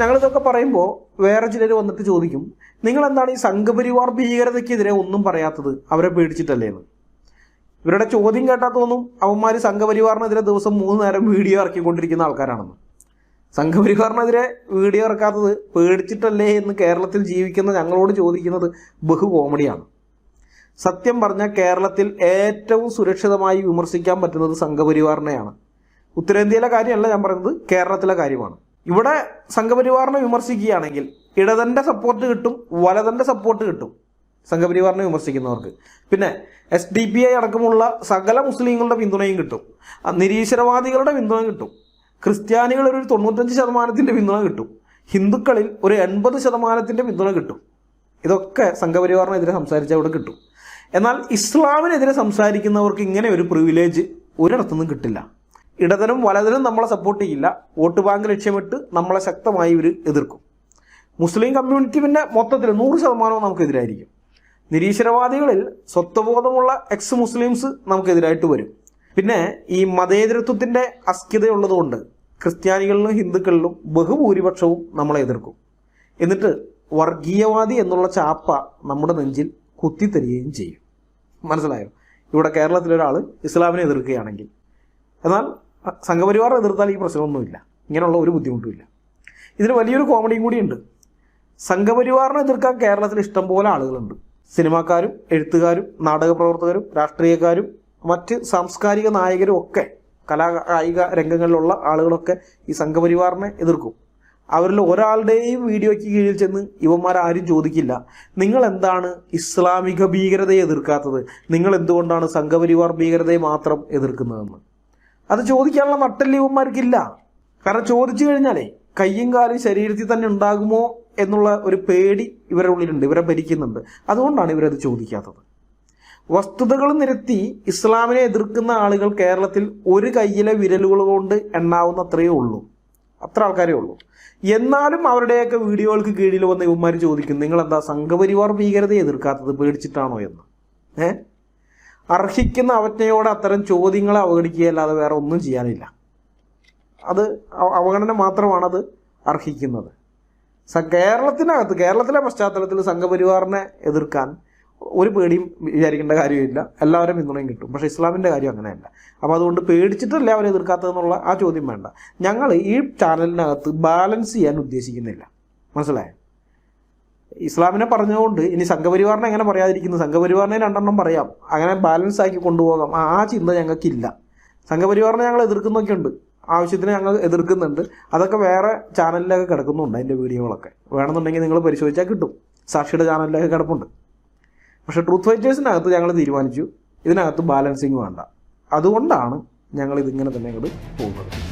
ഞങ്ങളിതൊക്കെ പറയുമ്പോൾ വേറെ ചിലർ വന്നിട്ട് ചോദിക്കും നിങ്ങൾ എന്താണ് ഈ സംഘപരിവാർ ഭീകരതയ്ക്കെതിരെ ഒന്നും പറയാത്തത്? അവരെ പേടിച്ചിട്ടല്ലേ എന്ന്. ഇവരുടെ ചോദ്യം കേട്ടാൽ തോന്നും അവന്മാർ സംഘപരിവാറിനെതിരെ ദിവസം മൂന്ന് നേരം വീഡിയോ ഇറക്കിക്കൊണ്ടിരിക്കുന്ന ആൾക്കാരാണെന്ന്. സംഘപരിവാറിനെതിരെ വീഡിയോ ഇറക്കാത്തത് പേടിച്ചിട്ടല്ലേ എന്ന് കേരളത്തിൽ ജീവിക്കുന്ന ഞങ്ങളോട് ചോദിക്കുന്നത് ബഹു കോമഡിയാണ്. സത്യം പറഞ്ഞാൽ കേരളത്തിൽ ഏറ്റവും സുരക്ഷിതമായി വിമർശിക്കാൻ പറ്റുന്നത് സംഘപരിവാറിനെയാണ്. ഉത്തരേന്ത്യയിലെ കാര്യമല്ല ഞാൻ പറയുന്നത് കേരളത്തിലെ കാര്യമാണ്. ഇവിടെ സംഘപരിവാറിനെ വിമർശിക്കുകയാണെങ്കിൽ ഇടതന്റെ സപ്പോർട്ട് കിട്ടും വലതന്റെ സപ്പോർട്ട് കിട്ടും സംഘപരിവാറിനെ വിമർശിക്കുന്നവർക്ക്. പിന്നെ എസ് ഡി പി ഐ അടക്കമുള്ള സകല മുസ്ലിങ്ങളുടെ പിന്തുണയും കിട്ടും. നിരീശ്വരവാദികളുടെ പിന്തുണ കിട്ടും. ക്രിസ്ത്യാനികളിൽ ഒരു തൊണ്ണൂറ്റഞ്ച് ശതമാനത്തിന്റെ പിന്തുണ കിട്ടും. ഹിന്ദുക്കളിൽ ഒരു എൺപത് ശതമാനത്തിന്റെ പിന്തുണ കിട്ടും. ഇതൊക്കെ സംഘപരിവാറിനെതിരെ സംസാരിച്ച അവിടെ കിട്ടും. എന്നാൽ ഇസ്ലാമിനെതിരെ സംസാരിക്കുന്നവർക്ക് ഇങ്ങനെ ഒരു പ്രിവിലേജ് ഒരിടത്തുനിന്നും കിട്ടില്ല. ഇടതനും വലതനും നമ്മളെ സപ്പോർട്ട് ചെയ്യില്ല. വോട്ട് ബാങ്ക് ലക്ഷ്യമിട്ട് നമ്മളെ ശക്തമായി ഇവർ എതിർക്കും. മുസ്ലിം കമ്മ്യൂണിറ്റി പിന്നെ മൊത്തത്തിൽ നൂറ് ശതമാനവും നമുക്കെതിരായിരിക്കും. നിരീശ്വരവാദികളിൽ സ്വത്വബോധമുള്ള എക്സ് മുസ്ലിംസ് നമുക്കെതിരായിട്ട് വരും. പിന്നെ ഈ മതേതരത്വത്തിന്റെ അസ്ഥിതയുള്ളതുകൊണ്ട് ക്രിസ്ത്യാനികളിലും ഹിന്ദുക്കളിലും ബഹുഭൂരിപക്ഷവും നമ്മളെ എതിർക്കും. എന്നിട്ട് വർഗീയവാദി എന്നുള്ള ചാപ്പ നമ്മുടെ നെഞ്ചിൽ കുത്തിത്തരികയും ചെയ്യും. മനസ്സിലായോ? ഇവിടെ കേരളത്തിലൊരാൾ ഇസ്ലാമിനെ എതിർക്കുകയാണെങ്കിൽ. എന്നാൽ സംഘപരിവാർ എതിർത്താൽ ഈ പ്രശ്നമൊന്നുമില്ല. ഇങ്ങനെയുള്ള ഒരു ബുദ്ധിമുട്ടുമില്ല. ഇതിന് വലിയൊരു കോമഡിയും കൂടിയുണ്ട് സംഘപരിവാറിനെ എതിർക്കാൻ കേരളത്തിൽ ഇഷ്ടംപോലെ ആളുകളുണ്ട്. സിനിമാക്കാരും എഴുത്തുകാരും നാടക പ്രവർത്തകരും രാഷ്ട്രീയക്കാരും മറ്റ് സാംസ്കാരിക നായകരും ഒക്കെ കലാ കായിക രംഗങ്ങളിലുള്ള ആളുകളൊക്കെ ഈ സംഘപരിവാറിനെ എതിർക്കും. അവരിൽ ഒരാളുടെയും വീഡിയോയ്ക്ക് കീഴിൽ ചെന്ന് ഇവന്മാരാരും ചോദിക്കില്ല. നിങ്ങൾ എന്താണ് ഇസ്ലാമിക ഭീകരതയെ എതിർക്കാത്തത്? നിങ്ങൾ എന്തുകൊണ്ടാണ് സംഘപരിവാർ ഭീകരതയെ മാത്രം എതിർക്കുന്നതെന്ന്? അത് ചോദിക്കാനുള്ള നട്ടൽ ഇവന്മാർക്കില്ല കാരണം ചോദിച്ചു കഴിഞ്ഞാലേ കയ്യും കാലും ശരീരത്തിൽ തന്നെ ഉണ്ടാകുമോ എന്നുള്ള ഒരു പേടി ഇവരുടെ ഉള്ളിലുണ്ട് ഇവരെ ഭരിക്കുന്നുണ്ട്. അതുകൊണ്ടാണ് ഇവരത് ചോദിക്കാത്തത്. വസ്തുതകൾ നിരത്തി ഇസ്ലാമിനെ എതിർക്കുന്ന ആളുകൾ കേരളത്തിൽ ഒരു കയ്യിലെ വിരലുകൾ കൊണ്ട് എണ്ണാവുന്ന അത്രയേ ഉള്ളൂ. അത്ര ആൾക്കാരേ ഉള്ളൂ. എന്നാലും അവരുടെയൊക്കെ വീഡിയോകൾക്ക് കീഴിൽ വന്ന ഇവന്മാർ ചോദിക്കും നിങ്ങൾ എന്താ സംഘപരിവാർ ഭീകരതയെ എതിർക്കാത്തത്? പേടിച്ചിട്ടാണോ എന്ന്? ഏ അർഹിക്കുന്ന അവജ്ഞയോടെ അത്തരം ചോദ്യങ്ങളെ അവഗണിക്കുകയല്ലാതെ വേറെ ഒന്നും ചെയ്യാനില്ല. അത് അവ- അവഗണന മാത്രമാണത് അർഹിക്കുന്നത്. സ കേരളത്തിനകത്ത് കേരളത്തിലെ പശ്ചാത്തലത്തിൽ സംഘപരിവാറിനെ എതിർക്കാൻ ഒരു പേടിയും വിചാരിക്കേണ്ട കാര്യമില്ല. എല്ലാവരും പിന്തുണയും കിട്ടും. പക്ഷേ ഇസ്ലാമിന്റെ കാര്യം അങ്ങനെയല്ല. അപ്പോൾ അതുകൊണ്ട് പേടിച്ചിട്ടല്ല അവരെ എതിർക്കാത്തതെന്നുള്ള ആ ചോദ്യം വേണ്ട. ഞങ്ങൾ ഈ ചാനലിനകത്ത് ബാലൻസ് ചെയ്യാൻ ഉദ്ദേശിക്കുന്നില്ല. മനസ്സിലായോ? ഇസ്ലാമിനെ പറഞ്ഞുകൊണ്ട് ഇനി സംഘപരിവാറിനെ എങ്ങനെ പറയാതിരിക്കുന്നു? സംഘപരിവാറിനെ രണ്ടെണ്ണം പറയാം. അങ്ങനെ ബാലൻസ് ആക്കി കൊണ്ടുപോകാം. ആ ചിന്ത ഞങ്ങൾക്കില്ല. സംഘപരിവാറിനെ ഞങ്ങൾ എതിർക്കുന്നൊക്കെ ഉണ്ട് ആവശ്യത്തിന് ഞങ്ങൾ എതിർക്കുന്നുണ്ട്. അതൊക്കെ വേറെ ചാനലിലൊക്കെ കിടക്കുന്നുണ്ട് അതിന്റെ വീഡിയോകളൊക്കെ. വേണമെന്നുണ്ടെങ്കിൽ നിങ്ങൾ പരിശോധിച്ചാൽ കിട്ടും. സാക്ഷിയുടെ ചാനലിലൊക്കെ കിടപ്പുണ്ട്. പക്ഷേ ട്രൂത്ത് ഫൈറ്റേഴ്സിനകത്ത് ഞങ്ങൾ തീരുമാനിച്ചു. ഇതിനകത്ത് ബാലൻസിങ് വേണ്ട. അതുകൊണ്ടാണ് ഞങ്ങൾ ഇതിങ്ങനെ തന്നെ ഇങ്ങോട്ട് പോകുന്നത്.